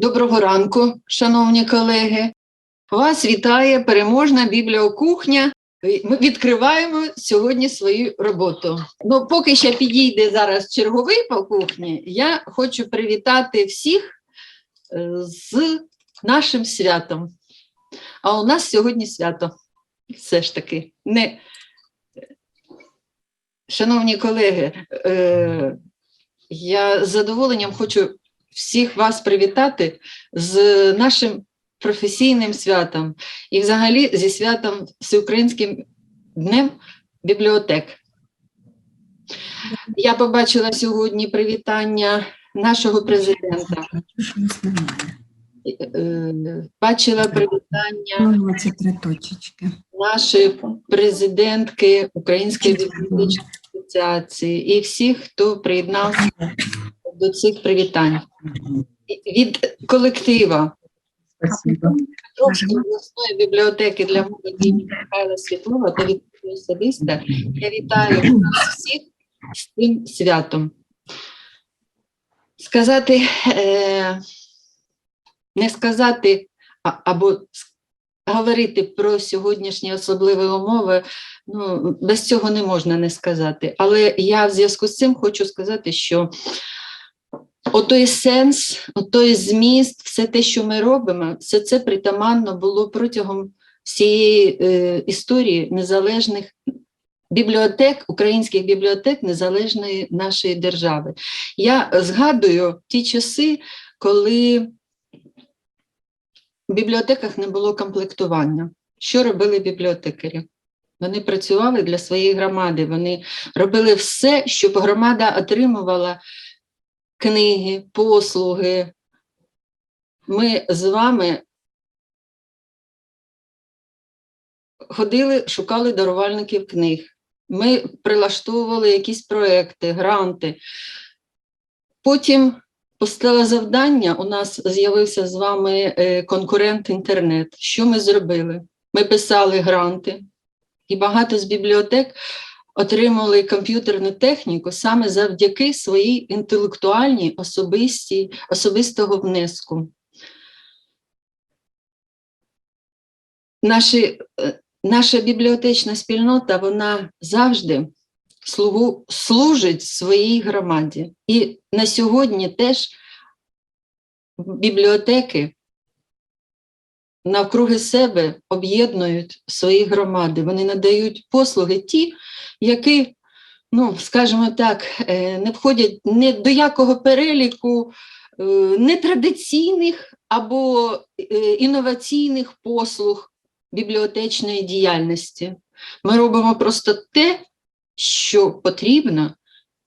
Доброго ранку, шановні колеги. Вас вітає переможна бібліокухня. Ми відкриваємо сьогодні свою роботу. Ну, поки ще підійде зараз черговий по кухні, я хочу привітати всіх е, з нашим святом. А у нас сьогодні свято. Все ж таки, не Шановні колеги, е, я з задоволенням хочу всіх вас привітати з нашим професійним святом і взагалі зі святом Всеукраїнським днем бібліотек. Я побачила сьогодні привітання нашого президента, е, бачила привітання нашої президентки Української бібліотечної асоціації і всіх, хто приєднався до цих привітань. Від колектива. Петровської обласної бібліотеки для молоді Михайла Світлова та від себе особисто я вітаю вас всіх з цим святом. Сказати, е, не сказати, а, або говорити про сьогоднішні особливі умови, ну, без цього не можна не сказати. Але я в зв'язку з цим хочу сказати, що отой сенс, отой зміст, все те, що ми робимо, все це притаманно було протягом всієї е, історії незалежних бібліотек, українських бібліотек незалежної нашої держави. Я згадую ті часи, коли в бібліотеках не було комплектування. Що робили бібліотекарі? Вони працювали для своєї громади, вони робили все, щоб громада отримувала книги, послуги. Ми з вами ходили, шукали дарувальників книг. Ми прилаштовували якісь проекти, гранти. Потім постало завдання, у нас з'явився з вами е, конкурент інтернет. Що ми зробили? Ми писали гранти, і багато з бібліотек отримали комп'ютерну техніку саме завдяки своїй інтелектуальній особистій, особистого внеску. Наші, е, наша бібліотечна спільнота вона завжди слугу, служить своїй громаді. І на сьогодні теж бібліотеки навкруги себе об'єднують свої громади. Вони надають послуги ті, які, ну, скажімо так, е, не входять ні до якого переліку е, нетрадиційних або е, інноваційних послуг бібліотечної діяльності. Ми робимо просто те, що потрібно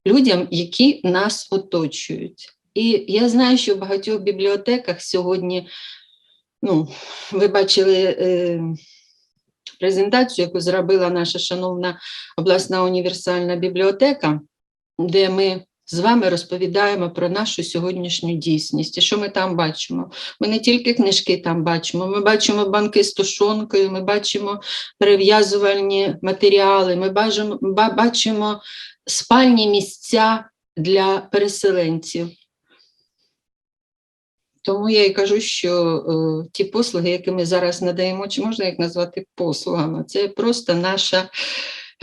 людям, які нас оточують. І я знаю, що в багатьох бібліотеках сьогодні, ну, ви бачили е, презентацію, яку зробила наша шановна обласна універсальна бібліотека, де ми з вами розповідаємо про нашу сьогоднішню дійсність. І що ми там бачимо? Ми не тільки книжки там бачимо, ми бачимо банки з тушонкою, ми бачимо перев'язувальні матеріали, ми бачимо, бачимо спальні місця для переселенців. Тому я і кажу, що е, ті послуги, які ми зараз надаємо, чи можна їх назвати послугами, це просто наша,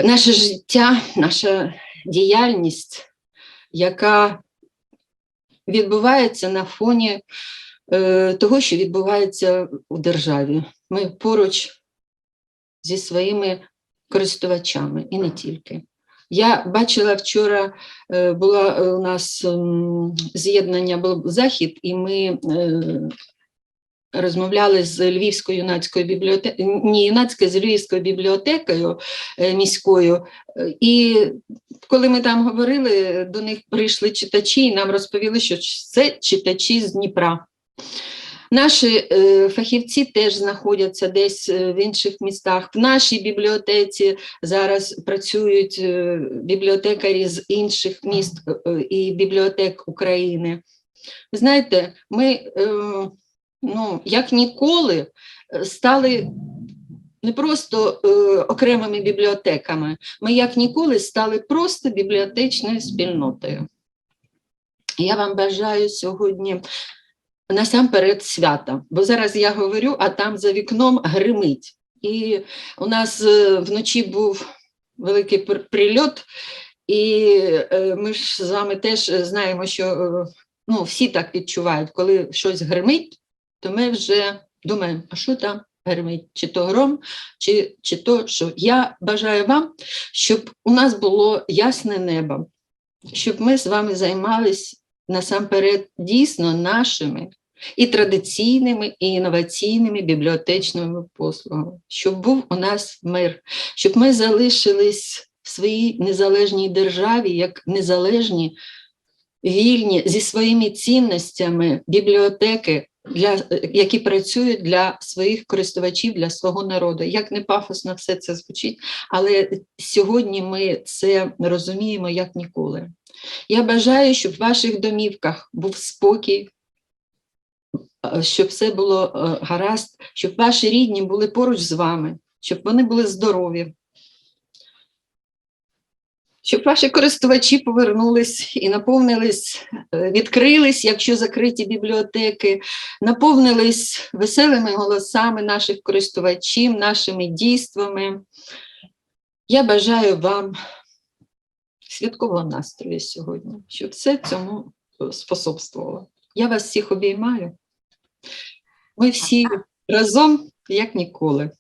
наше життя, наша діяльність, яка відбувається на фоні е, того, що відбувається у державі. Ми поруч зі своїми користувачами і не тільки. Я бачила вчора, е, була е, у нас з'єднання, був захід, і ми е, розмовляли з Львівською юнацькою бібліотекою, не юнацькою, з Львівською бібліотекою міською. І коли ми там говорили, до них прийшли читачі і нам розповіли, що це читачі з Дніпра. Наші е, фахівці теж знаходяться десь е, в інших містах. В нашій бібліотеці зараз працюють е, бібліотекарі з інших міст і бібліотек України. Знаєте, ми ну, як ніколи стали не просто окремими бібліотеками, ми як ніколи стали просто бібліотечною спільнотою. Я вам бажаю сьогодні насамперед свята. Бо зараз я говорю, а там за вікном гримить. І у нас е, вночі був великий прильот, і е, ми ж з вами теж знаємо, що е, ну, всі так відчувають, коли щось гримить, то ми вже думаємо, а що там гримить? Чи то гром, чи, чи то що. Я бажаю вам, щоб у нас було ясне небо, щоб ми з вами займались насамперед дійсно нашими і традиційними, і інноваційними бібліотечними послугами, щоб був у нас мир, щоб ми залишились в своїй незалежній державі як незалежні, вільні зі своїми цінностями бібліотеки, для, які працюють для своїх користувачів, для свого народу. Як не пафосно все це звучить, але сьогодні ми це розуміємо як ніколи. Я бажаю, щоб в ваших домівках був спокій, щоб все було е, гаразд, щоб ваші рідні були поруч з вами, щоб вони були здорові. Щоб ваші користувачі повернулись і наповнились, е, відкрились, якщо закриті бібліотеки, наповнились веселими голосами наших користувачів, нашими дійствами. Я бажаю вам святкового настрою сьогодні, щоб все цьому е, способствувало. Я вас всіх обіймаю. Ми всі разом, як ніколи.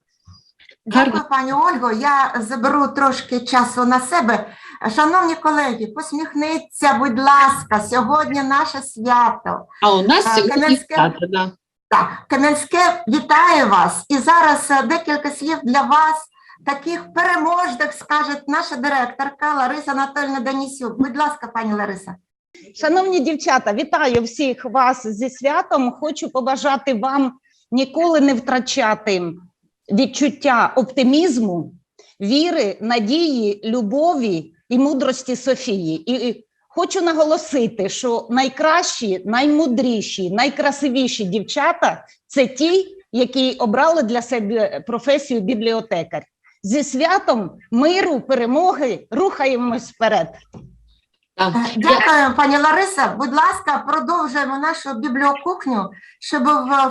Дякую, пані Ольго. Я заберу трошки часу на себе. Шановні колеги, посміхніться, будь ласка, сьогодні наше свято. А у нас сьогодні Кам'янське? свято, да. Так, Кам'янське вітає вас. І зараз е, декілька слів для вас, таких переможних, скаже наша директорка Лариса Анатольовна Данісюк. Будь ласка, пані Лариса. Шановні дівчата, вітаю всіх вас зі святом. Хочу побажати вам ніколи не втрачати відчуття оптимізму, віри, надії, любові і мудрості Софії. І хочу наголосити, що найкращі, наймудріші, найкрасивіші дівчата це ті, які обрали для себе професію бібліотекар. Зі святом миру, перемоги рухаємось вперед. Е, Дякую, пані Лариса. Будь ласка, продовжуємо нашу бібліокухню, щоб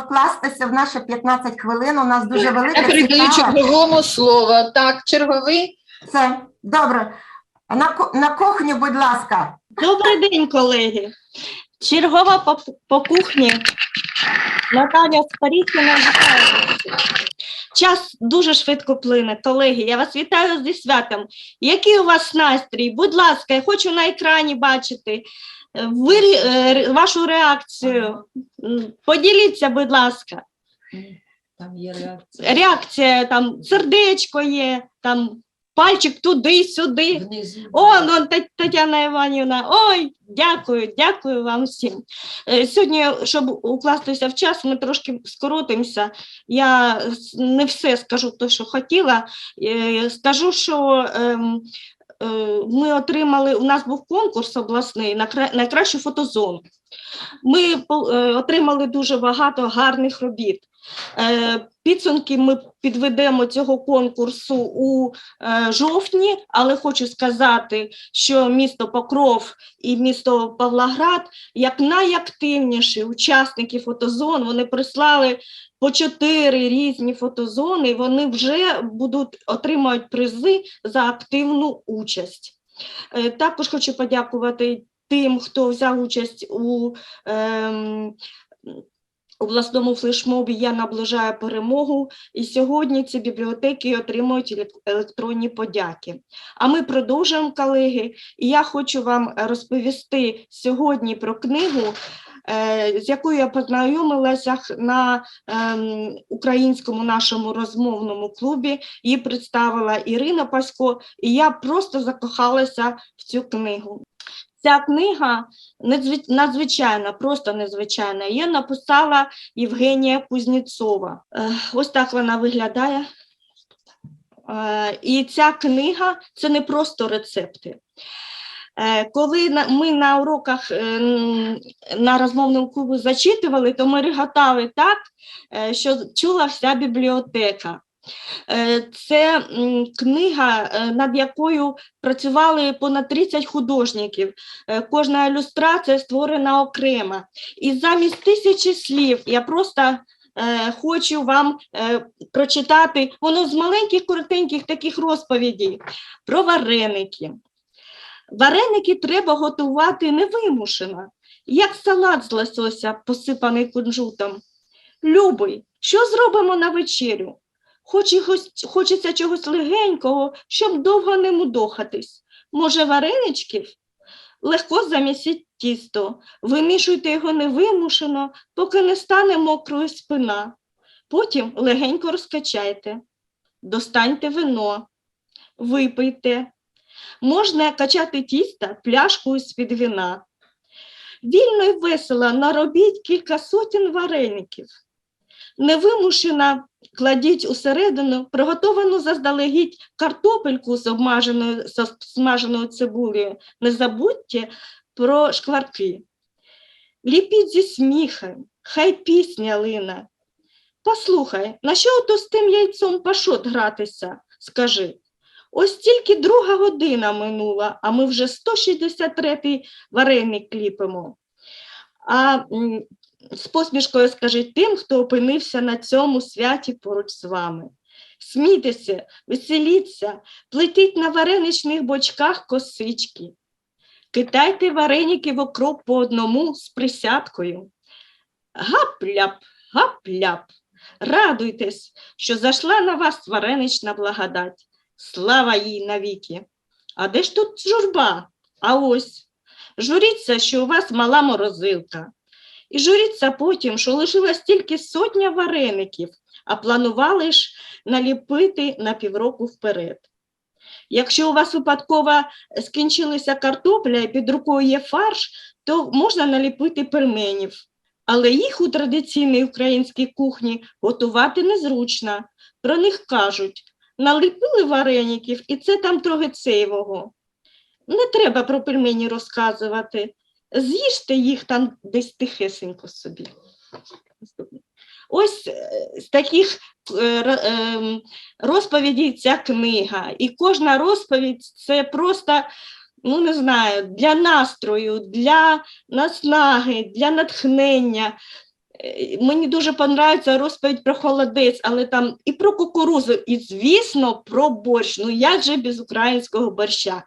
вкластися в наші 15 хвилин. У нас дуже велика Я передаю цікава. черговому слово. Так, черговий. Це добре. На, на кухню, будь ласка. Добрий день, колеги. Чергова по, по кухні Наталя Спаріхіна вітаю. Час дуже швидко плине, колеги. Я вас вітаю зі святом. Який у вас настрій? Будь ласка, я хочу на екрані бачити е, ви, е, вашу реакцію. Поділіться, будь ласка. Там є реакція. Реакція там сердечко є, там пальчик туди-сюди. О, ну Тетяна Іванівна, ой, дякую, дякую вам всім. Е, Сьогодні, щоб укластися в час, ми трошки скоротимося. Я не все скажу те, що хотіла. Е, Скажу, що ем, е, ми отримали, у нас був конкурс обласний на кра- найкращу фотозону. Ми отримали дуже багато гарних робіт. Е, Підсумки ми підведемо цього конкурсу у е, жовтні, але хочу сказати, що місто Покров і місто Павлоград як найактивніші учасники фотозон, вони прислали по чотири різні фотозони, і вони вже будуть отримають призи за активну участь. Е, Також хочу подякувати тим, хто взяв участь у ем, обласному флешмобі Я наближаю перемогу. І сьогодні ці бібліотеки отримують електронні подяки. А ми продовжуємо, колеги. І я хочу вам розповісти сьогодні про книгу, е, з якою я познайомилася на ем, українському нашому розмовному клубі. Її представила Ірина Пасько, і я просто закохалася в цю книгу. Ця книга надзвичайна, просто незвичайна. Її написала Євгенія Кузнєцова. Е, Ось так вона виглядає. Е, І ця книга це не просто рецепти. Е, Коли ми на уроках на розмовному клубі зачитували, то ми реготали так, що чула вся бібліотека. Е, Це книга, е, над якою працювали понад 30 художників. Е, Кожна ілюстрація створена окремо. І замість тисячі слів я просто хочу вам прочитати воно з маленьких коротеньких таких розповідей про вареники. Вареники треба готувати невимушено, як салат з лосося, посипаний кунжутом. Любий, що зробимо на вечерю? Хоч і хочеться чогось легенького, щоб довго не мудохатись. Може, вареничків? Легко замісіть тісто, вимішуйте його невимушено, поки не стане мокрою спина. Потім легенько розкачайте, достаньте вино, випийте. Можна качати тісто пляшкою з-під вина. Вільно й весело наробіть кілька сотень вареників. Невимушено кладіть усередину приготовану заздалегідь картопельку з обмаженою з смаженою цибулею. Не забудьте про шкварки. Ліпіть зі сміхом, хай пісня лина. Послухай, на що ото з тим яйцом пашот гратися? Скажи. Ось тільки друга година минула, а ми вже 163-й вареник кліпимо. А з посмішкою скажіть тим, хто опинився на цьому святі поруч з вами. Смійтеся, веселіться, плетіть на вареничних бочках косички. Китайте вареники в окроп по одному з присядкою. Гап-ляп, гап-ляп. Радуйтесь, що зайшла на вас варенична благодать. Слава їй навіки. А де ж тут журба? А ось. Журіться, що у вас мала морозилка. І журіться потім, що лишилась тільки сотня вареників, а планували ж наліпити на півроку вперед. Якщо у вас випадково скінчилася картопля і під рукою є фарш, то можна наліпити пельменів. Але їх у традиційній українській кухні готувати незручно. Про них кажуть, наліпили вареників, і це там трохи цейвого. Не треба про пельмені розказувати. З'їжте їх там десь тихесенько собі. Ось е, з таких е, ем, розповідей ця книга. І кожна розповідь це просто, ну не знаю, для настрою, для наснаги, для натхнення. Е, Мені дуже подобається розповідь про холодець, але там і про кукурузу, і, звісно, про борщ. Ну як же без українського борща?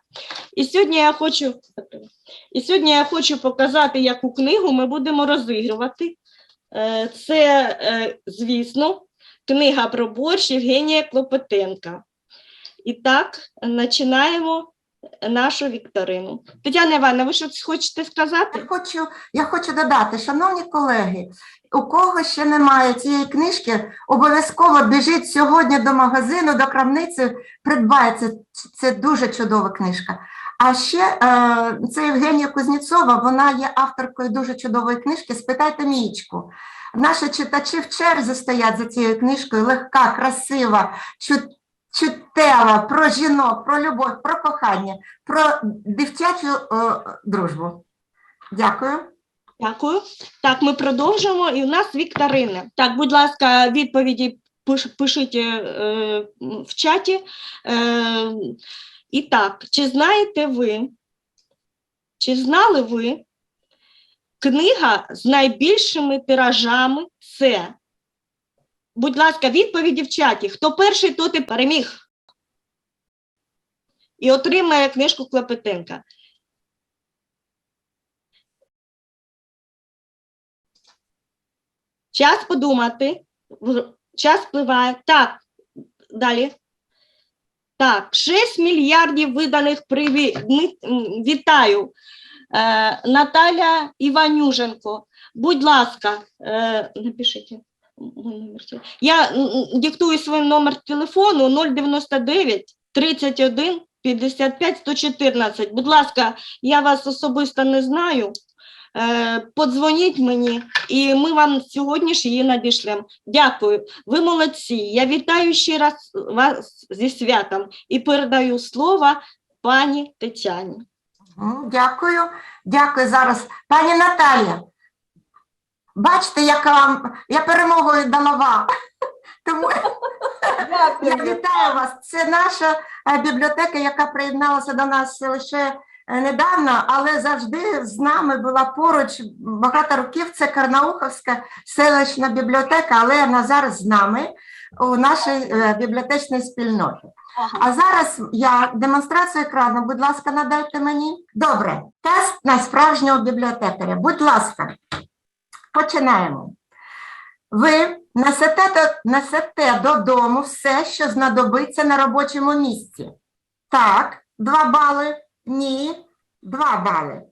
І сьогодні я хочу, і сьогодні я хочу показати, яку книгу ми будемо розігрувати. Е, Це, е, звісно, книга про борщ Євгенія Клопотенка. І так, починаємо нашу вікторину. Тетяна Івановна, ви щось хочете сказати? Я хочу, я хочу додати, шановні колеги, у кого ще немає цієї книжки, обов'язково біжіть сьогодні до магазину, до крамниці, придбайте. Це дуже чудова книжка. А ще е, це Євгенія Кузнєцова, вона є авторкою дуже чудової книжки Спитайте Мієчку. Наші читачі в черзі стоять за цією книжкою, легка, красива, чу- чуттєва, про жінок, про любов, про кохання, про дівчачу е, дружбу. Дякую. Дякую. Так, ми продовжуємо. І у нас вікторина. Так, будь ласка, відповіді пиш- пишіть е, в чаті. Е, і так, чи знаєте ви, чи знали ви, книга з найбільшими тиражами це? Будь ласка, відповіді в чаті. Хто перший, той і переміг. І отримає книжку Клопотенка. Час подумати. Час впливає. Так, далі. Так, 6 мільярдів виданих привіт. Вітаю. Е, Наталя Іванюженко. Будь ласка, е, напишіть. Я диктую свій номер телефону 099 31 55 114. Будь ласка, я вас особисто не знаю. Е, Подзвоніть мені, і ми вам сьогодні ж її надішлемо. Дякую, ви молодці. Я вітаю ще раз вас зі святом і передаю слово пані Тетяні. Дякую. Дякую зараз. Пані Наталія, бачите, яка вам, я перемогою дала вам. Тому Я вітаю вас. Це наша е, бібліотека, яка приєдналася до нас лише недавно, але завжди з нами була поруч багато років. Це Карнауховська селищна бібліотека, але вона зараз з нами у нашій е, бібліотечній спільноті. А зараз я демонстрацію екрану. Будь ласка, надайте мені. Добре, тест на справжнього бібліотекаря. Будь ласка, починаємо. Ви несете, несете додому все, що знадобиться на робочому місці. Так, 2 бали. Ні, 2 бали.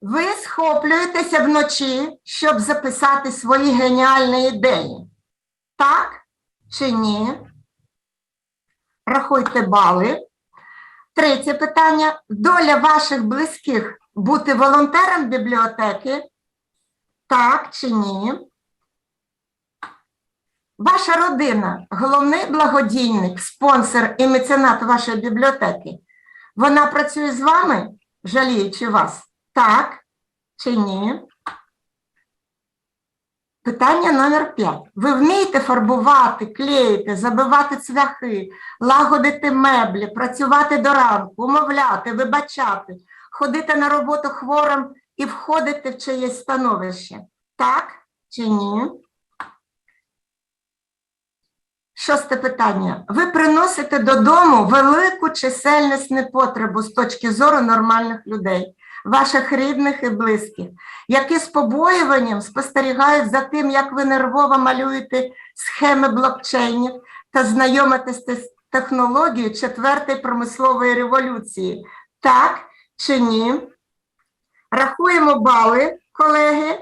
Ви схоплюєтеся вночі, щоб записати свої геніальні ідеї. Так чи ні? Рахуйте бали. Третє питання. Доля ваших близьких бути волонтером бібліотеки? Так чи ні? Ваша родина головний благодійник, спонсор і меценат вашої бібліотеки. Вона працює з вами, жаліючи вас? Так чи ні? Питання номер 5. Ви вмієте фарбувати, клеїти, забивати цвяхи, лагодити меблі, працювати до ранку, умовляти, вибачати, ходити на роботу хворим і входити в чиєсь становище? Так чи ні? Шосте питання. Ви приносите додому велику чисельність непотребу з точки зору нормальних людей, ваших рідних і близьких, які з побоюванням спостерігають за тим, як ви нервово малюєте схеми блокчейнів та знайомитесь з технологією четвертої промислової революції. Так чи ні? Рахуємо бали, колеги.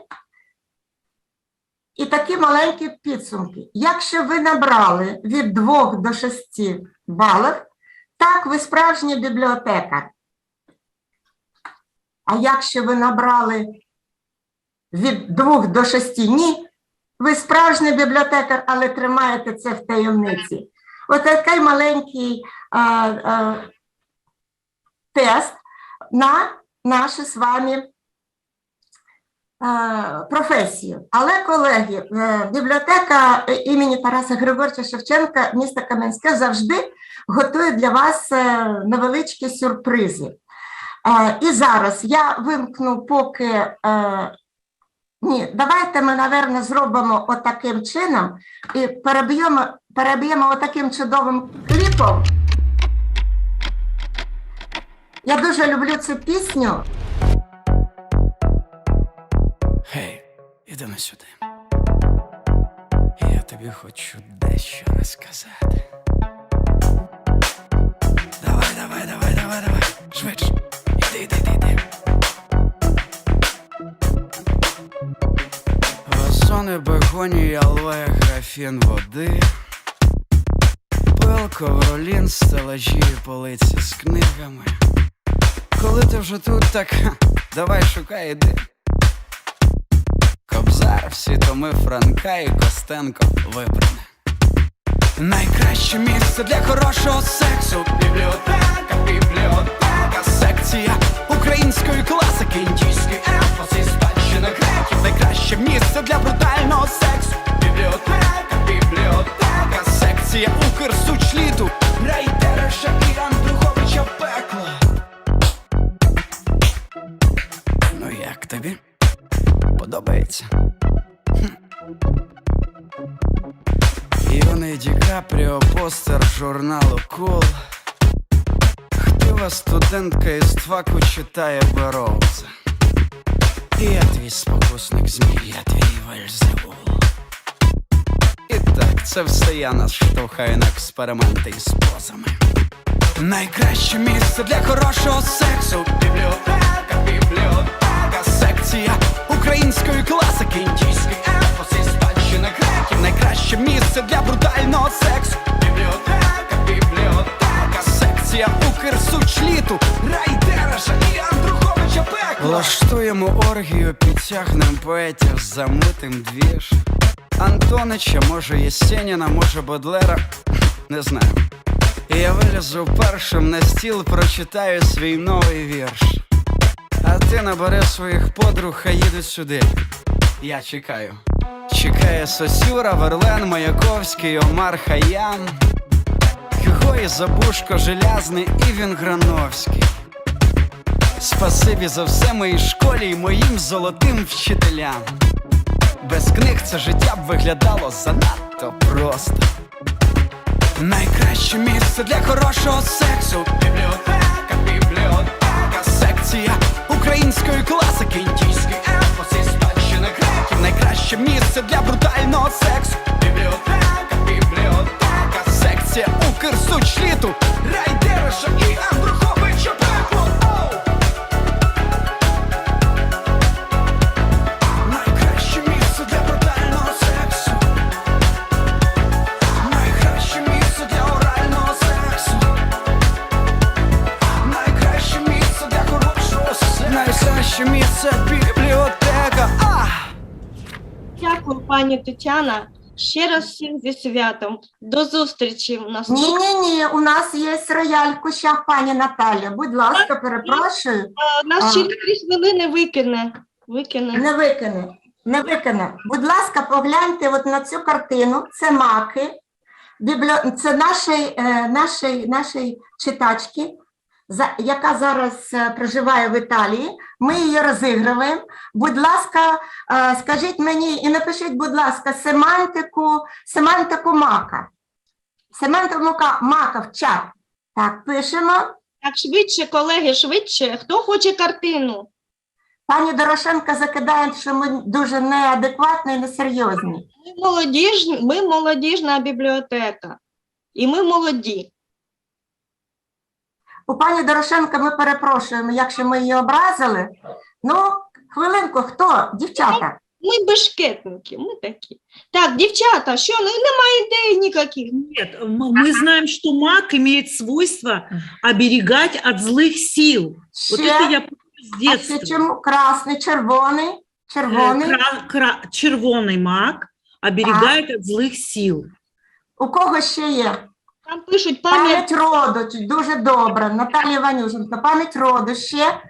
І такі маленькі підсумки. Якщо ви набрали від 2 до 6 балів, так, ви справжній бібліотекар. А якщо ви набрали від 2 до 6 ні, ви справжній бібліотекар, але тримаєте це в таємниці. Ось такий маленький а, а, тест на нашу з вами професію. Але, колеги, е, бібліотека імені Тараса Григоровича Шевченка міста Кам'янське завжди готує для вас е, невеличкі сюрпризи. Е, І зараз я вимкну поки. е, Ні, давайте ми, напевно, зробимо отаким чином і переб'ємо, переб'ємо отаким чудовим кліпом. Я дуже люблю цю пісню. Гей, на сюди. Я тобі хочу дещо розказати. Давай, давай, давай, давай, давай. Швидше. Іди, іди, іди, іди. Вазони, бегоні, алоє, графін води. Пил, ковролін, стелажі, полиці з книгами. Коли ти вже тут, так давай шукай іди. Кобзар, всі томи Франка і Костенко вибране. Найкраще місце для хорошого сексу. Бібліотека, бібліотека, секція української класики, індійський епос і спадщина греків. Найкраще місце для брутального сексу. Бібліотека, бібліотека, секція Укрсучліту, Райдереша і Андруховича пекла. Ну як тобі? Подобається? Юний Ді Капріо, постер журналу Кул. Хтива студентка із тваку читає Бероуза. І я твій спокусник змій, я твій Вельзевул. І так, це все я нас штовхаю на експерименти із позами. Найкраще місце для хорошого сексу. Бібліотека, бібліотека, секція української класики, індійський епос і спадщина греків. Найкраще місце для брутального сексу. Бібліотека, бібліотека, секція Укрсучліту, Райдераша і Андруховича пекла. Влаштуємо оргію, підтягнем поетів замитим двіж. Антонича, може Єсеніна, може Бодлера, не знаю. І я вилізу першим на стіл, прочитаю свій новий вірш. А ти набери своїх подруг, а їдуть сюди. Я чекаю. Чекає Сосюра, Верлен, Маяковський, Омар Хаям, Гюго Забушко, Желязний і Вінграновський. Спасибі за все моїй школі і моїм золотим вчителям. Без книг це життя б виглядало занадто просто. Найкраще місце для хорошого сексу. Бібліотека, бібліотека, секція української класики, індійський епос і. Найкраще місце для брутального сексу. Бібліотека, бібліотека, секція Укрсучліту, Райдериша і Андруховича Дякую, пані Тетяна. Ще раз всім зі святом. До зустрічі в нас. Ні, ні, ні, у нас є рояль в кущах, пані Наталя. Будь ласка, перепрошую. Нас через три хвилини викине. Викине. Не викине, не викине. Будь ласка, погляньте от на цю картину. Це маки. Біблі... Це нашої, е, нашої, нашої читачки. Яка зараз е, проживає в Італії. Ми її розігруємо. Будь ласка, е, скажіть мені і напишіть, будь ласка, семантику, семантику мака. Семантику мака, мака в чат. Так, пишемо. Так, швидше, колеги, швидше. Хто хоче картину? Пані Дорошенко закидає, що ми дуже неадекватні і несерйозні. Ми, молодіж... ми молодіжна бібліотека. І ми молоді. У пані Дорошенко ми перепрошуємо, якщо ми її образили. Ну, хвилинку, хто? Дівчата. Ми бешкетники, ми такі. Так, дівчата, що ну немає ідей ніяких. Нет, м- мы знаем, что маг имеет свойство оберегать от злых сил. Вот это Ще, я помню с а ще детства. чому? Красний, червоний, Э, червоний. кра- кра- червоный маг оберегает от злых сил. У кого ще є? Там пишуть пам'ять. Пам'ять роду, дуже добре. Наталія Іванюшенко, пам'ять роду ще.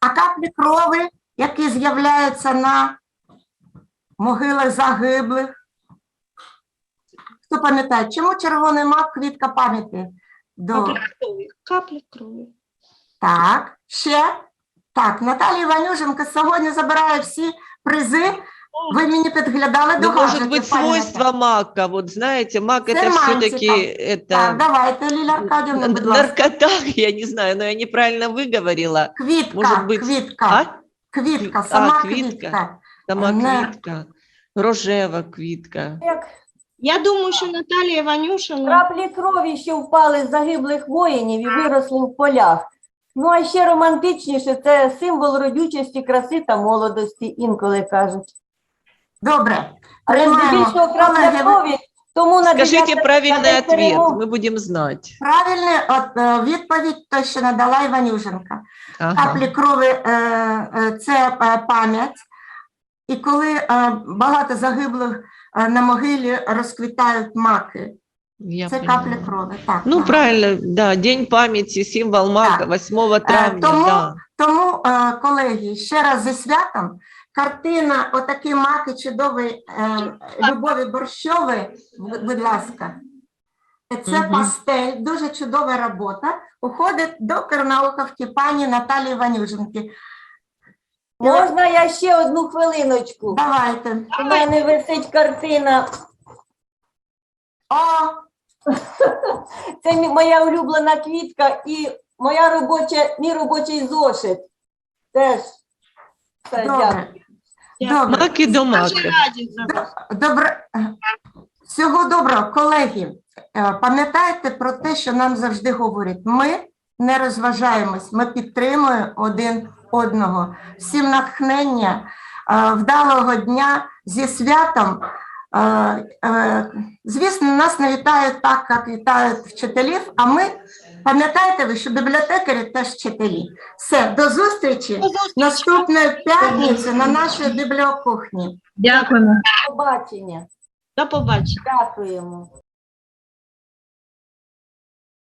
А каплі крови, які з'являються на могилах загиблих. Хто пам'ятає, чому червоний мак квітка пам'яті? До... Каплі крові. Каплі крові. Так, ще. Так, Наталія Іванюшенко сьогодні забирає всі призи. Ви мені підглядали до Ну, может быть, свойство мака. Вот знаете, мак это Семантика. все-таки Так, это давайте, Ліля Аркадівна, н- будь ласка. наркота, я не знаю, но я неправильно выговорила. Квітка, Может быть, квітка, А? квітка, А, сама квітка. квітка. Сама Не. квітка, рожева квітка. Я думаю, що Наталія Іванюшина. Краплі крові, що впали з загиблих воїнів і виросли в полях. Ну а ще романтичніше це символ родючості, краси та молодості, інколи кажуть. Добре, Але приймаємо. здебільшого Колеги, ви- крові, тому на Скажите дев'яте- правильный на ответ, перемог- мы будем знать. Правильно, от, е, відповідь то, що надала Іванюшенка. Ага. Каплі крови е, е, це е, пам'ять. І коли е, багато загиблих е, на могилі розквітають маки, Я це поняла. капля крови. Так, Ну, так. правильно, да, День памяти, символ мака, 8 травня, тому- да. Тому, е, колеги, ще раз зі святом. Картина, отакі маки чудової е, Любові Борщової, будь ласка. Це Мгм. пастель, дуже чудова робота. Уходить до Карнауховки пані Наталії Ванюженки. Можна я ще одну хвилиночку? Давайте. У мене висить картина. О, Це моя улюблена квітка і моя робоча, мій робочий зошит. Теж. Добре. Добре. Маки до вас. Добре. Всього доброго, колеги. Е, Пам'ятайте про те, що нам завжди говорять. Ми не розважаємось, ми підтримуємо один одного. Всім натхнення, е, вдалого дня зі святом. Е, Звісно, нас не вітають так, як вітають вчителів, а ми пам'ятаєте ви, що бібліотекарі теж вчителі. Все, до зустрічі До зустрічі. наступної п'ятниці на нашій бібліокухні. Дякуємо. До Побачення. До побачення. Дякуємо.